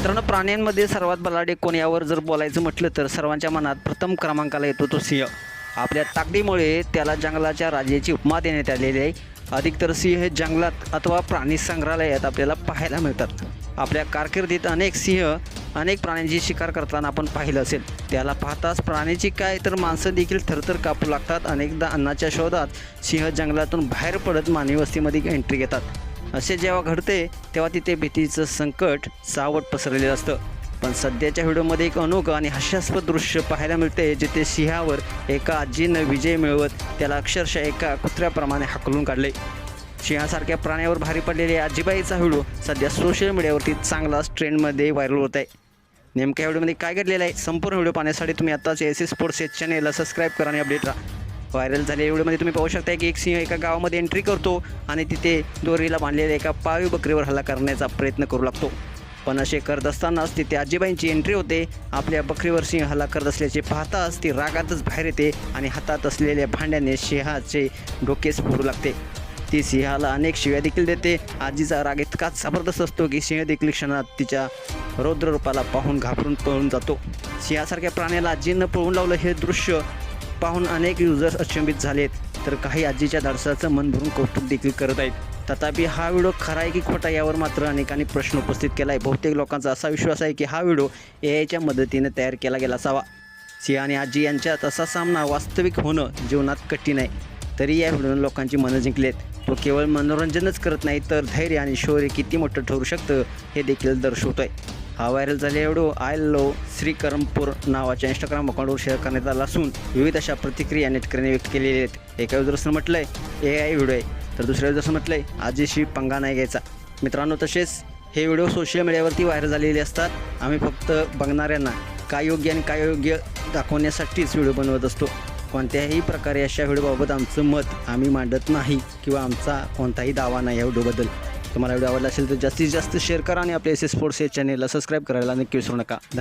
मित्रांनो प्राण्यांमध्ये सर्वात बलाढ्य कोण यावर जर बोलायचं म्हटलं तर सर्वांच्या मनात प्रथम क्रमांकाला येतो तो सिंह. आपल्या ताकदीमुळे त्याला जंगलाच्या राजाची उपमा देण्यात आलेली आहे. अधिकतर सिंह हे जंगलात अथवा प्राणी संग्रहालयात आपल्याला पाहायला मिळतात. आपल्या कारकिर्दीत अनेक सिंह अनेक प्राण्यांची शिकार करताना आपण पाहिलं असेल. त्याला पाहताच प्राण्याची काय तर माणसं देखील थरथर कापू लागतात. अनेकदा अन्नाच्या शोधात सिंह जंगलातून बाहेर पडत मानवी वस्तीमध्ये एंट्री घेतात. असे जेव्हा घडते तेव्हा तिथे भीतीचं संकट सावट पसरलेलं असतं. पण सध्याच्या व्हिडिओमध्ये एक अनोखं आणि हास्यास्पद दृश्य पाहायला मिळते जिथे सिंहावर एका आजीनं विजय मिळवत त्याला अक्षरशः एका कुत्र्याप्रमाणे हाकलून काढले. सिंहासारख्या प्राण्यावर भारी पडलेल्या आजीबाईचा व्हिडिओ सध्या सोशल मीडियावरती चांगलाच ट्रेंडमध्ये व्हायरल होत आहे. नेमक्या व्हिडिओमध्ये काय घडलेलं आहे संपूर्ण व्हिडिओ पाहण्यासाठी तुम्ही आताच एस एस स्पोर्ट्स या चॅनेलला सबस्क्राईब करा आणि अपडेट राहा. व्हायरल झालेल्या व्हिडिओमध्ये तुम्ही पाहू शकता की एक सिंह एका गावामध्ये एंट्री करतो आणि तिथे दोरीला बांधलेल्या एका पाळीव बकरीवर हल्ला करण्याचा प्रयत्न करू लागतो. पण असे करत असतानाच तिथे आजीबाईंची एंट्री होते. आपल्या बकरीवर सिंह हल्ला करत असल्याचे पाहताच ती रागातच बाहेर येते आणि हातात असलेल्या भांड्याने सिंहाचे डोकेच फोडू लागते. ती सिंहाला अनेक शिव्या देखील देते. आजीचा राग इतकाच जबरदस्त असतो की सिंह देखील क्षणात तिच्या रौद्र रूपाला पाहून घाबरून पळून जातो. सिंहासारख्या प्राण्याला आजीनं पळून लावलं हे दृश्य पाहून अनेक युजर्स अचंबित झालेत. तर काही आजीच्या धाडसाचं मन भरून कौतुक देखील करत आहेत. तथापि हा व्हिडिओ खरा आहे की खोटा यावर मात्र अनेकांनी प्रश्न उपस्थित केला आहे बहुतेक लोकांचा असा विश्वास आहे की हा व्हिडिओ ए आयच्या मदतीने तयार केला गेला असावा. सिंह आणि आजी यांच्यात असा सामना वास्तविक होणं जीवनात कठीण आहे. तरी या व्हिडिओने लोकांची मनं जिंकलेत. तो केवळ मनोरंजनच करत नाही तर धैर्य आणि शौर्य किती मोठं ठरू शकतं हे देखील दर्शवतो आहे हा व्हायरल झालेला व्हिडिओ आय लव श्रीकरमपूर नावाच्या इंस्टाग्राम अकाउंटवर शेअर करण्यात आला असून विविध अशा प्रतिक्रिया नेटकऱ्यांनी व्यक्त केलेल्या आहेत. एका युजर्सनं म्हटलंय ए आय व्हिडिओ आहे. तर दुसऱ्या युजर्सनं म्हटलंय आजीशी पंगा नाही घ्यायचा. मित्रांनो तसेच हे व्हिडिओ सोशल मीडियावरती व्हायरल झालेले असतात. आम्ही फक्त बघणाऱ्यांना काय योग्य आणि काय योग्य दाखवण्यासाठीच व्हिडिओ बनवत असतो. कोणत्याही प्रकारे अशा व्हिडिओबाबत आमचं मत आम्ही मांडत नाही किंवा आमचा कोणताही दावा नाही या व्हिडिओबद्दल तुम्हाला व्हिडिओ आवडला असेल तर जास्तीत जास्त शेअर करा आणि आपल्या एस एस स्पोर्ट्स या चॅनेलला सबस्क्राईब करायला नक्की विसरू नका.